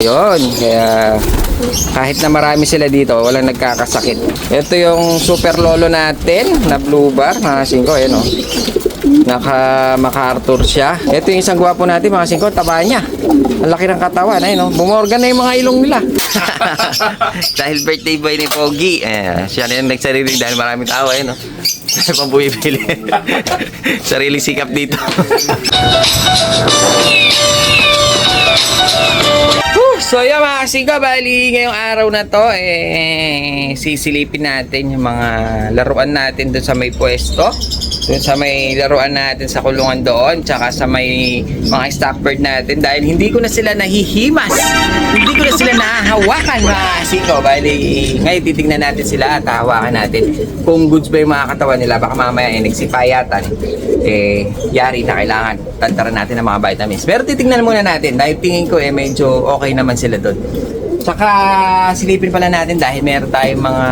Yun, kaya kahit na marami sila dito, walang nagkakasakit. Ito yung super lolo natin na blue bar, mga singko, ayan o. Naka MacArthur siya. Ito yung isang gwapo natin, mga singko, taba niya. Ang laki ng katawan, ayun o. Bumorgan na yung mga ilong nila. dahil birthday boy ni Pogi, eh, siya na yung nagsariling dahil maraming tao, ayun o. Pambumibili. Sarili sikap dito. So yun mga kasingko, bali ngayong araw na to, eh, sisilipin natin yung mga laruan natin dun sa may pwesto. Dun sa may laruan natin sa kulungan doon, tsaka sa may mga stock bird natin dahil hindi ko na sila nahihimas. Hindi ko na sila nahahawakan mga kasingko. Bali, ngayon titignan natin sila at hahawakan natin kung goods ba yung mga katawan nila. Baka mamaya eh, nagsipayatan. Eh, yari na kailangan tantaran natin ng mga vitamins. Pero titignan muna natin dahil tingin ko eh medyo okay naman sila doon. Tsaka silipin pala natin dahil meron tayong mga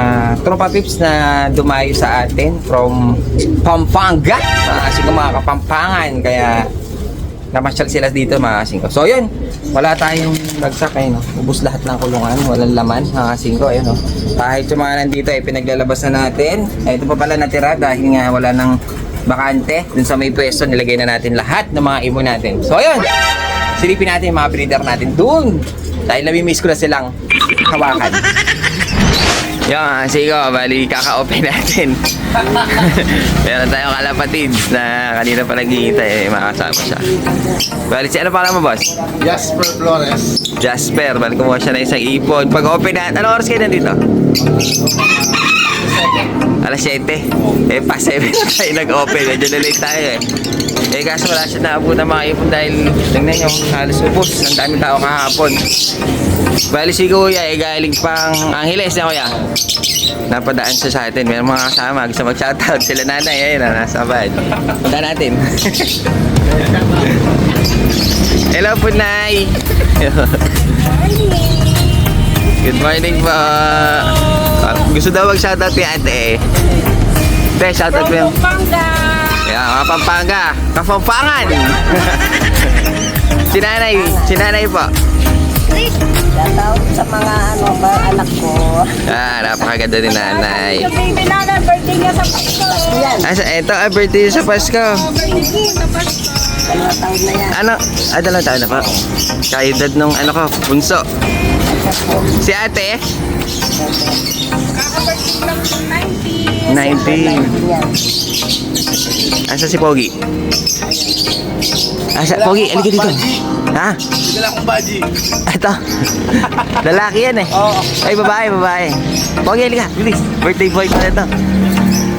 tropa pips na dumayo sa atin from Pampanga. Mga kasi mga kapampangan. Kaya namasyal sila dito mga kasingko. So yun, wala tayong bagsak eh, no? Ubus lahat ng kulungan, walang laman mga kasingko, ayun no. Kahit yung mga nandito eh, pinaglalabas na natin. Eh, ito pa pala natira dahil nga wala ng bakante. Dun sa may pwesto, nilagay na natin lahat ng mga ibon natin. So ayun, silipin natin yung mga breeder natin dun. Dahil nami-miss ko na silang hawakan. Yan, sige ko, bali kaka-open natin. Meron tayong kalapatids na kanina pa naghihintay eh, makasama siya. Bali, si ano pala mo, boss? Jasper Flores. Jasper, bali kumuha siya ng isang ipon. Pag open na, ano oras kayo nandito? Alas 7. Eh, pa 7 na tayo nag-open. Medyo na late tayo eh. Eh, kaso wala siya naabot ng mga ipon dahil tingnan nyo, halos ubos. Ang daming tao kahapon. Bali si Kuya, eh, galing pang Angeles na Kuya. Napadaan siya sa atin. May mga kasama. Gusto mag-shoutout. Sila nanay. Ayun na, nasa bad. Punta natin. Hello po, Nay. Good morning po. Ah, Gusto daw mag-shoutout kay ate eh. Ate, shoutout mo yung... Pampanga! Pampanga. Kapampangan. si nanay, si nanay po. Shoutout sa mga ano ba, anak ko. Ah, napakaganda ni nanay. Baby nana, birthday niya sa Pasko. Yan, Ah, sa- ito, ah, birthday sa Pasko. birthday sa Pasko. Dalawa taon na yan. Ano? Ah, dalawang taon na pa. Kaedad nung ano ko, bunso. Si ate, Kaka-birthday lang ng 90. 19. Yan. Asa si Pogi? Asa, Pogi, alika dito. Ha? Bigla akong baji. Ito. Lalaki yan eh. Oo. Ay, babae, babae. Pogi, alika. Bilis. Birthday boy pa ito.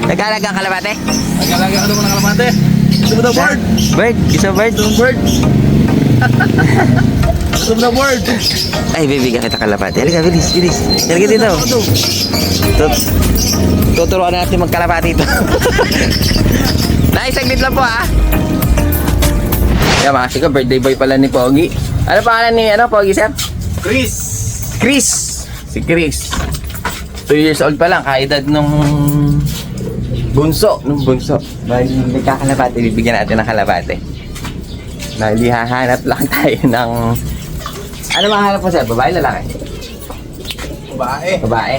Nagkalagang kalabate? Nagkalaga ka naman ng kalamante. Gusto mo na bird? Bird. Gusto bird? Gusto bird? Mo na bird? Ay, bibigyan kita kalapate. Halika, bilis, bilis. Halika dito. Tut tuturuan natin magkalapate ito. Naisaglit lang po ah. Yan mga sika, birthday boy pala ni Pogi. Ano pangalan ni ano, Pogi sir? Chris. Chris. Si Chris. 2 years old pa lang, kaedad nung bunso. Nung bunso. Bali, nagkakalapate, bibigyan natin ng kalapate. Bali, hahanap lang tayo ng... Ano mahanap mo sir? Babae, lalaki? Babae. Babae?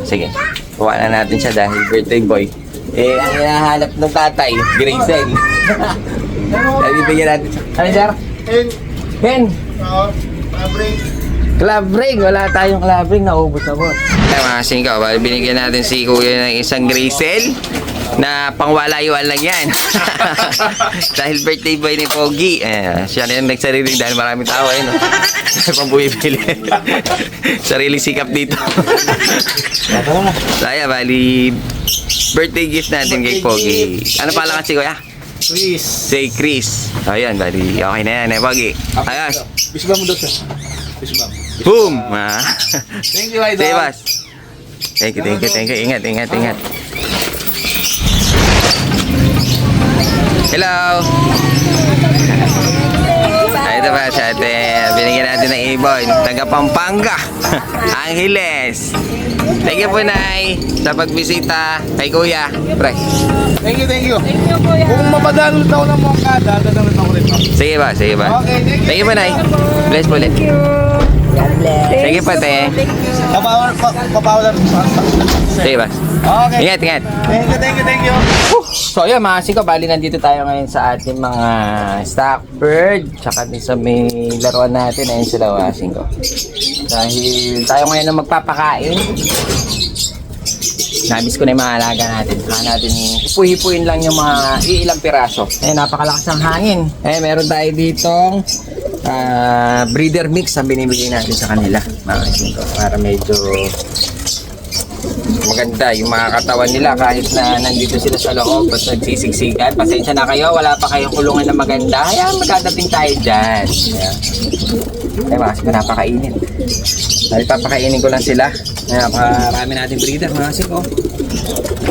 Sige. Kuha na natin siya dahil birthday boy. Eh, ang hinahanap ng tatay, Grayson. Dahil bibigyan natin siya. Ano sir? And, Hen! uh, fabric. Club ring! Wala tayong club ring. Naubos na boss. Mga singkaw, binigyan natin si Kuya ng isang Grayson na pangwalayuan lang yan. dahil birthday boy ni Pogi. Eh, siya na yung nagsariling dahil maraming tao eh. No? Pambumibili. Sarili sikap dito. Saya, bali birthday gift natin kay Pogi. Ano pala kasi Kuya? Chris. Si Chris. Ayan, bali okay na yan eh, Pogi. Ayos. Bisbam mo daw siya. Bisbam. Boom! Ah. Thank you, Idol. Sige, boss. Thank you, thank you, thank you. Ingat, ingat, ingat. Hello! Ah, ito pa si ate. Binigyan natin ng ibon. Taga Pampanga. Angeles. Thank you po, Nay, sa pagbisita kay Kuya. Pre. Thank you, thank you. Thank you, kuya. Kung mapadalo daw ng mongkada, dadalo ako rin. Sige ba, sige ba. Okay, thank you. Thank you po, Nay. Bless po ulit. Thank you. Sige pa, te. Papower, pa-. Sige ba? Okay. Ingat, ingat. Thank you, thank you, thank you. So yun mga siko, bali nandito tayo ngayon sa ating mga stock bird tsaka din sa may laruan natin ayun sila mga siko. Dahil tayo ngayon na magpapakain. Nabis ko na yung mga alaga natin. Saka natin hipuhipuin lang yung mga iilang piraso. Eh, napakalakas ng hangin. Eh, meron tayo ditong ah, breeder mix ang binibigay natin sa kanila. Mga siko. Para medyo maganda yung mga katawan nila kahit na nandito sila sa loob at nagsisigsigan. Pasensya na kayo, wala pa kayong kulungan na maganda. Kaya magdadating tayo dyan. Kaya, kaya mas napakainit. Dahil papakainin ko lang sila. Napakarami natin breeder mga siko.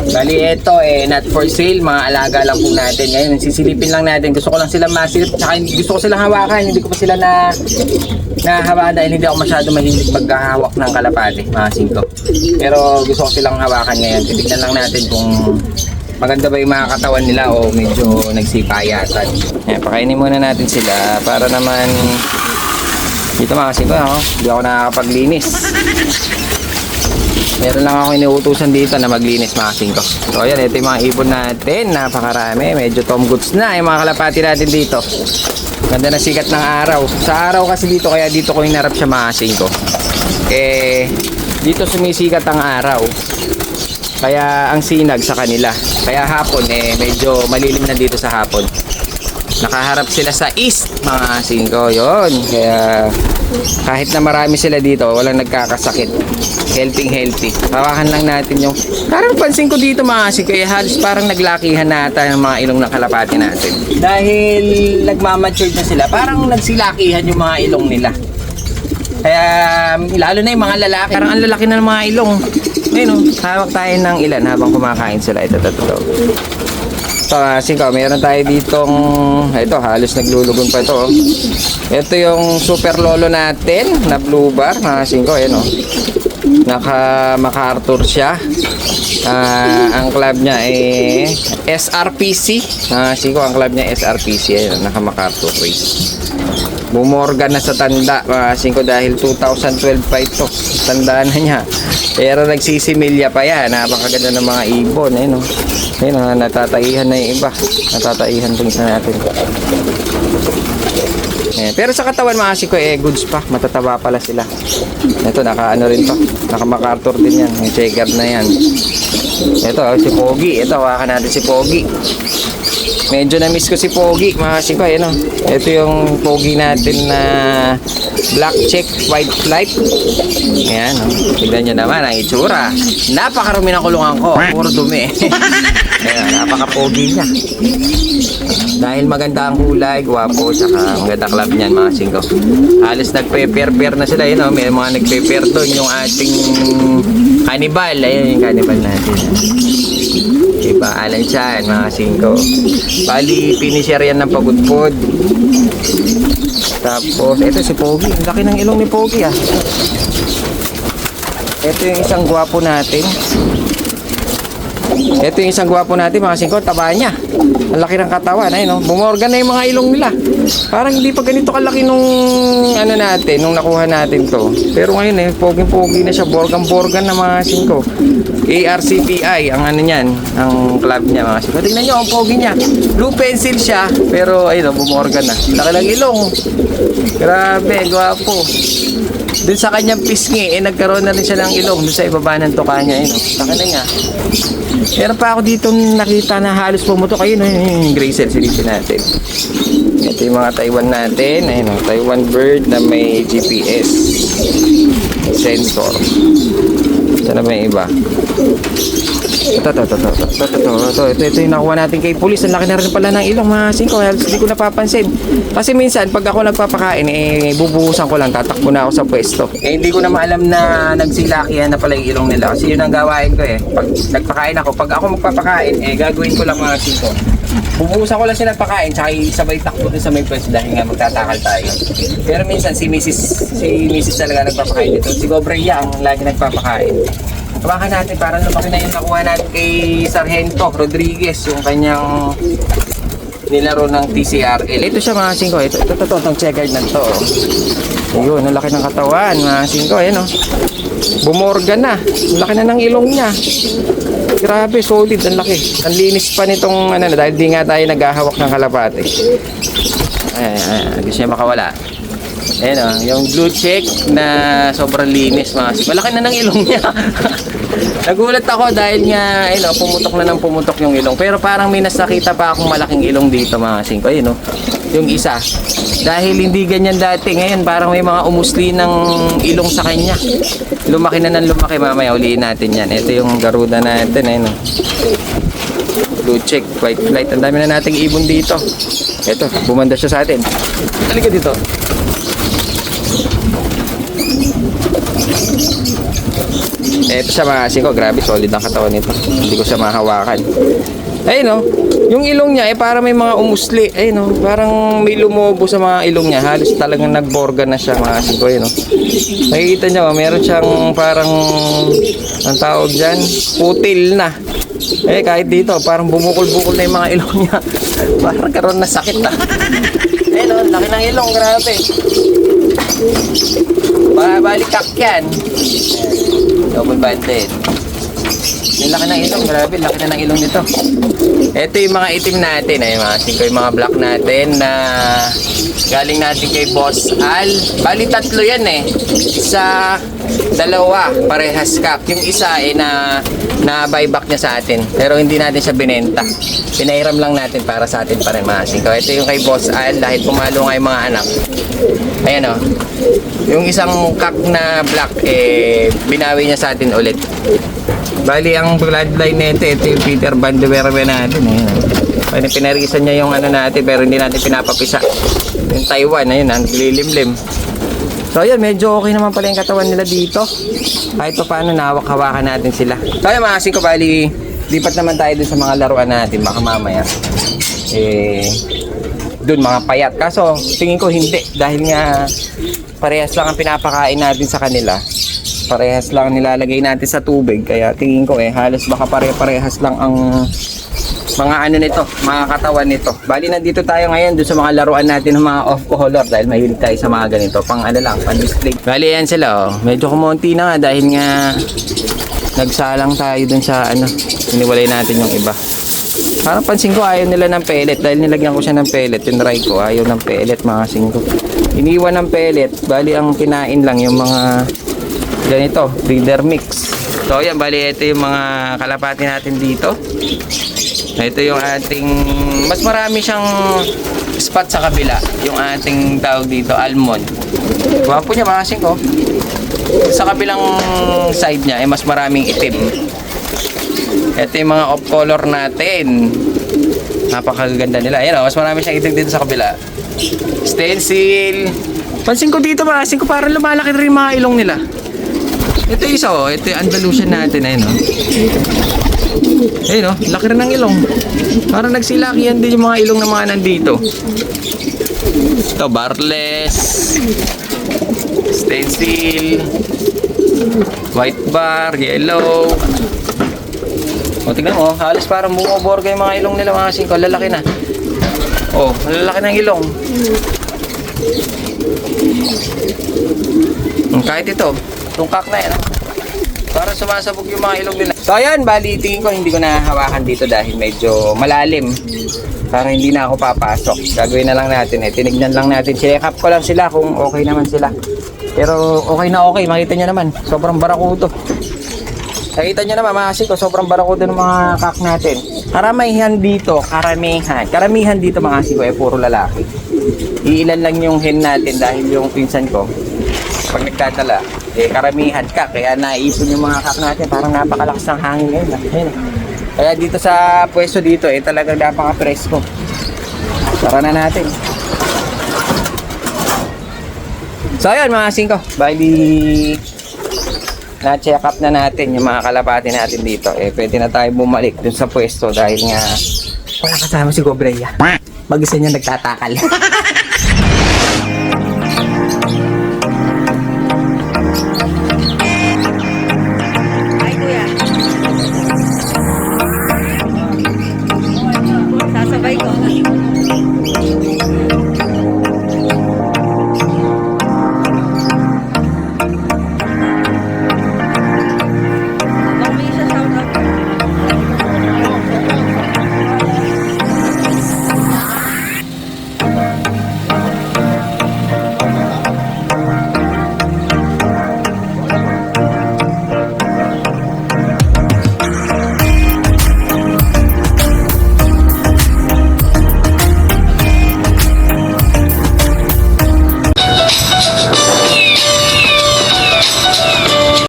Bali ito eh not for sale, mga alaga lang po natin. Ngayon sisilipin lang natin. Gusto ko lang sila masilip, tsaka gusto ko silang hawakan. Hindi ko pa sila na nahawakan dahil hindi ako masyado mahilig maghahawak ng kalapate, mga singko. Pero gusto ko silang hawakan ngayon. Titignan lang natin kung maganda ba yung mga katawan nila o medyo nagsipayatan. Ayan, pakainin muna natin sila para naman dito mga singko, ako, hindi ako nakakapaglinis. Meron lang ako inuutusan dito na maglinis mga singko. So ayan, ito yung mga ibon natin. Napakarami. Medyo tom goods na yung mga kalapati natin dito. Ganda na sikat ng araw. Sa araw kasi dito, kaya dito ko hinarap siya mga singko. Eh, dito sumisikat ang araw. Kaya ang sinag sa kanila. Kaya hapon, eh, medyo malilim na dito sa hapon. Nakaharap sila sa east, mga singko. Yon Kaya kahit na marami sila dito, walang nagkakasakit. Healthy, healthy. Hawakan lang natin yung... Parang pansin ko dito mga singko, eh, halos parang naglakihan na ata ng mga ilong ng kalapati natin. Dahil nagmamature na sila, parang nagsilakihan yung mga ilong nila. Kaya lalo na yung mga lalaki, parang ang lalaki na ng mga ilong. Ayun oh, hawak tayo ng ilan habang kumakain sila. Ito, ito, ito. Uh, singko, meron tayo ditong, ito, halos naglulugon pa ito. Oh. Ito yung super lolo natin na blue bar, mga singko, ayun oh. Naka MacArthur siya. Ah, ang club niya ay SRPC. Ah, singko, ang club niya SRPC, ayun, naka MacArthur race. Bumorga na sa tanda, mga singko, dahil 2012 pa ito. Tandaan na niya. Pero nagsisimilya pa yan. Napakaganda ng mga ibon. Ayun, oh. Ayun, oh, natataihan na yung iba. Natataihan itong isa natin. Eh, pero sa katawan mga siko, eh, goods pa. Matataba pala sila. Ito, naka ano rin to. Naka MacArthur din yan. Yung checker na yan. Ito, oh, si Pogi. Ito, hawakan natin si Pogi. Medyo na-miss ko si Pogi, mga siko. Ayan, oh. Ito yung Pogi natin na black check white flight. Ayan, oh. Tignan nyo naman ang itsura. Napakarumi ng kulungan ko. Puro dumi. Ayan, napaka-pogi niya. Dahil maganda ang kulay, gwapo, tsaka maganda club niyan mga singko. Halos nagpe-pair-pair na sila, yun oh. May mga nagpe-pair doon yung ating cannibal. Ayun yung cannibal natin. Diba, Alan Chan, mga singko. Bali, finisher yan ng pagudpod. Tapos, ito si Pogi. Ang laki ng ilong ni Pogi ah. Ito yung isang gwapo natin. Ito yung isang gwapo natin, mga singko, taba niya. Ang laki ng katawan, ayun, no? Bumorgan na yung mga ilong nila. Parang hindi pa ganito kalaki nung, ano natin, nung nakuha natin to. Pero ngayon, eh, poging-pogi na siya, borgan-borgan na mga singko. ARCPI, ang ano niyan, ang club niya, mga singko. Tingnan nyo, ang pogi niya. Blue pencil siya, pero, ayun, no, bumorgan na. Laki ng ilong. Grabe, gwapo. Dun sa kanyang pisngi, eh, nagkaroon na rin siya ng ilong dun sa ibaba ng tuka niya. Eh, no? Laki na niya. Meron pa ako dito nakita na halos pumutok. Ayun, ayun, yung gray cell silipin natin. Ito yung mga Taiwan natin. Ayun, oh, Taiwan bird na may GPS sensor. Ito na ba iba? Ito, ito, ito, ito, ito, ito, ito, ito, ito, ito yung nakuha natin kay police. Ang laki na rin pala ng ilong, mga singko. Halos hindi ko napapansin. Kasi minsan, pag ako nagpapakain, eh, bubuhusan ko lang, tatakbo na ako sa pwesto. Eh, hindi ko na maalam na nagsilakihan na pala yung ilong nila. Kasi yun ang gawain ko eh. Pag nagpakain ako, pag ako magpapakain, eh, gagawin ko lang mga singko. Bubuhusan ko lang sila pakain, tsaka sabay takbo dun sa may pwesto dahil nga magtatakal tayo. Pero minsan, si Mrs. si Mrs. talaga nagpapakain dito. Si Gobreya ang lagi nagpapakain. Hawakan natin para lumaki na yung nakuha natin kay Sargento Rodriguez, yung kanyang nilaro ng TCRL. Ito siya mga singko. Ito, ito, ito, ito, itong checkered na to. oh. Ayun, ang laki ng katawan mga singko. Ayan oh. Bumorga na. Ang laki na ng ilong niya. Grabe, solid. Ang laki. Ang linis pa nitong ano dahil di nga tayo naghahawak ng kalapate. Ayan, ayan, hindi siya makawala. Ayan o, yung blue check na sobrang linis mga singko. Malaki na ng ilong niya. Nagulat ako dahil nga, ayun o, pumutok na ng pumutok yung ilong. Pero parang may nasakita pa akong malaking ilong dito mga singko. Ayun o, yung isa. Dahil hindi ganyan dati. Ngayon parang may mga umusli ng ilong sa kanya. Lumaki na ng lumaki. Mamaya uliin natin yan. Ito yung garuda natin. Ayun o. Blue check, white flight. Ang dami na nating ibon dito. Ito, bumanda siya sa atin. Halika dito. Ito siya mga asin ko, grabe solid ang katawan nito. Hindi ko siya mahawakan. Ayun no, yung ilong niya eh para may mga umusli. Ayun no, parang may lumobo sa mga ilong niya. Halos talagang nagborga na siya mga asin ko. Ayun no. Nakikita niyo, oh, meron siyang parang ang tawag dyan, putil na. Eh kahit dito, parang bumukol-bukol na yung mga ilong niya. parang karoon na sakit na. Ayun no, laki ng ilong, grabe. Ba balikak yan. Double banded. Yung laki ng ilong, grabe, laki na ng ilong nito. Ito yung mga itim natin, ay mga singko, yung mga black natin na galing natin kay Boss Al. Bali tatlo yan eh. Isa, dalawa, parehas kak. Yung isa eh na na buyback niya sa atin. Pero hindi natin siya binenta. Pinahiram lang natin para sa atin pa rin mga singko. Ito yung kay Boss Al dahil pumalo nga yung mga anak. Ayan o. Yung isang kak na black, eh, binawi niya sa atin ulit. Bali, ang bloodline nito, ito yung Peter Van de Werve natin. Eh. Bali, pinarisan niya yung ano natin, pero hindi natin pinapapisa. Yung Taiwan, ayun, ang lilimlim. So, ayun, medyo okay naman pala yung katawan nila dito. Kahit pa paano, nawak-hawakan natin sila. So, ayun, mga ko, bali, lipat naman tayo dun sa mga laruan natin, baka mamaya. Eh, dun mga payat. Kaso, tingin ko hindi. Dahil nga, parehas lang ang pinapakain natin sa kanila. Parehas lang nilalagay natin sa tubig. Kaya tingin ko eh, halos baka pare-parehas lang ang mga ano nito, mga katawan nito. Bali, nandito tayo ngayon doon sa mga laruan natin ng mga off-color dahil mahilig tayo sa mga ganito. Pang ano lang, pang display. Bali, yan sila oh. Medyo kumonti na nga dahil nga nagsalang tayo dun sa ano, iniwalay natin yung iba. Parang pansin ko ayaw nila ng pellet dahil nilagyan ko siya ng pellet. Tinry ko, ayaw ng pellet mga singko. Iniwan ng pellet, bali ang kinain lang yung mga ganito, breeder mix. So yan, bali ito yung mga kalapati natin dito. Ito yung ating, mas marami siyang spot sa kabila. Yung ating tawag dito, almond. Gwapo niya mga singko. Sa kabilang side niya, eh, mas maraming itim. Ito yung mga off color natin. Napakaganda nila. Ayan o, mas marami siyang itim dito sa kabila. Stencil. Pansin ko dito, pansin ko parang lumalaki rin mga ilong nila. Ito yung isa o, ito yung Andalusian natin. Ayan o. Ayun o, laki rin ng ilong. Parang nagsilakihan din yung mga ilong ng mga nandito. Ito, barless. Stencil. White bar, yellow. O, tignan mo, halos parang bumuborga yung mga ilong nila mga singko. Lalaki na. Oh, lalaki ng ilong. Hmm, kahit ito, tungkak na yan. ah. Parang sumasabog yung mga ilong nila. So ayan, bali tingin ko hindi ko nahawakan dito dahil medyo malalim. Para hindi na ako papasok. Gagawin na lang natin eh. Tinignan lang natin. Check up ko lang sila kung okay naman sila. Pero okay na okay. Makita nyo naman. Sobrang barakudo. Nakita nyo naman mga ko, sobrang barakudo ng mga kak natin. Karamihan dito, karamihan. Karamihan dito mga siko eh, puro lalaki. Iilan lang yung hen natin dahil yung pinsan ko, pag nagtatala, eh karamihan ka. Kaya naipon yung mga kak natin. Parang napakalakas ng hangin ngayon. ah. Ayun. Kaya dito sa pwesto dito, eh talagang napaka-presko. Tara na natin. So ayun mga singko, bali na-check up na natin yung mga kalapati natin dito. Eh pwede na tayo bumalik dun sa pwesto dahil nga wala kasama si Cobreya. Mag-isa niya nagtatakal.